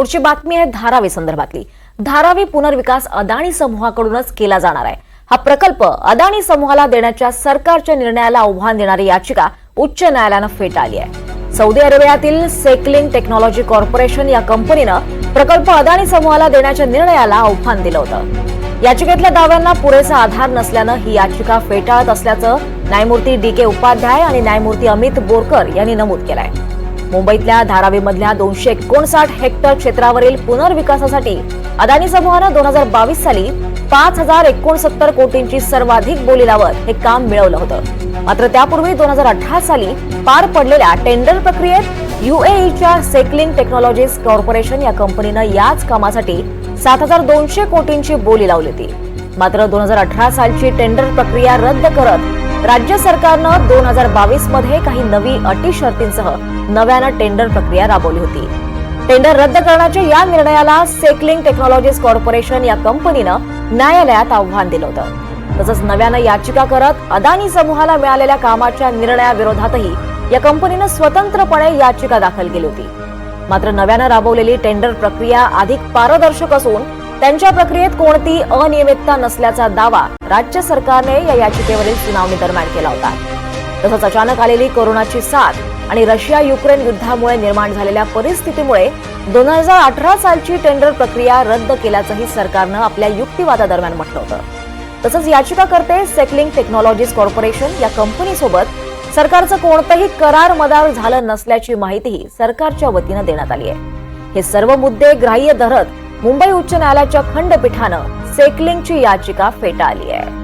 पुढची बातमी आहे धारावी संदर्भातली. धारावी पुनर्विकास अदाणी समूहाकडूनच केला जाणार आहे. हा प्रकल्प अदाणी समूहाला देण्याच्या सरकारच्या निर्णयाला आव्हान देणारी याचिका उच्च न्यायालयानं फेटाळली आहे. सौदी अरेबियातील सेकलिंग टेक्नॉलॉजी कॉर्पोरेशन या कंपनीनं प्रकल्प अदाणी समूहाला देण्याच्या निर्णयाला आव्हान दिलं होतं. याचिकेतल्या दाव्यांना पुरेसा आधार नसल्यानं ही याचिका फेटाळत असल्याचं न्यायमूर्ती डी के उपाध्याय आणि न्यायमूर्ती अमित बोरकर यांनी नमूद केलं आहे मुंबईतल्या धारावीमधल्या दोनशे एकोणसाठ हेक्टर क्षेत्रावरील पुनर्विकासासाठी अदानी समूहानं दोन हजार बावीस साली पाच हजार एकोणसत्तर कोटींची सर्वाधिक बोली लावत हे काम मिळवलं होतं. मात्र त्यापूर्वी दोन हजार अठरा साली पार पडलेल्या टेंडर प्रक्रियेत युएईच्या सेकलिंग टेक्नॉलॉजीज कॉर्पोरेशन या कंपनीनं याच कामासाठी सात हजार दोनशे कोटींची बोली लावली होती. मात्र दोन हजार अठरा सालची टेंडर प्रक्रिया रद्द करत राज्य सरकारनं दोन हजार बावीसमध्ये काही नवी अटी शर्तींसह नव्यानं टेंडर प्रक्रिया राबवली होती. टेंडर रद्द करण्याच्या या निर्णयाला सेकलिंग टेक्नॉलॉजीज कॉर्पोरेशन या कंपनीनं न्यायालयात आव्हान दिलं होतं. तसंच नव्यानं याचिका करत अदानी समूहाला मिळालेल्या कामाच्या निर्णयाविरोधातही या कंपनीनं स्वतंत्रपणे याचिका दाखल केली होती. मात्र नव्यानं राबवलेली टेंडर प्रक्रिया अधिक पारदर्शक असून त्यांच्या प्रक्रियेत कोणती अनियमितता नसल्याचा दावा राज्य सरकारने या याचिकेवरील सुनावणी दरम्यान केला होता. तसंच अचानक आलेली कोरोनाची साथ आणि रशिया युक्रेन युद्धामुळे निर्माण झालेल्या परिस्थितीमुळे दोन हजार अठरा सालची टेंडर प्रक्रिया रद्द केल्याचंही सरकारनं आपल्या युक्तिवादादरम्यान म्हटलं होतं. तसंच याचिकाकर्ते सेकलिंग टेक्नॉलॉजीज कॉर्पोरेशन या कंपनीसोबत सरकारचं कोणतंही करार मदार झालं नसल्याची माहितीही सरकारच्या वतीनं देण्यात आली आहे. हे सर्व मुद्दे ग्राह्य धरत मुंबई उच्च न्यायालयाच्या खंडपीठानं सेकलिंगची याचिका फेटाळली आहे.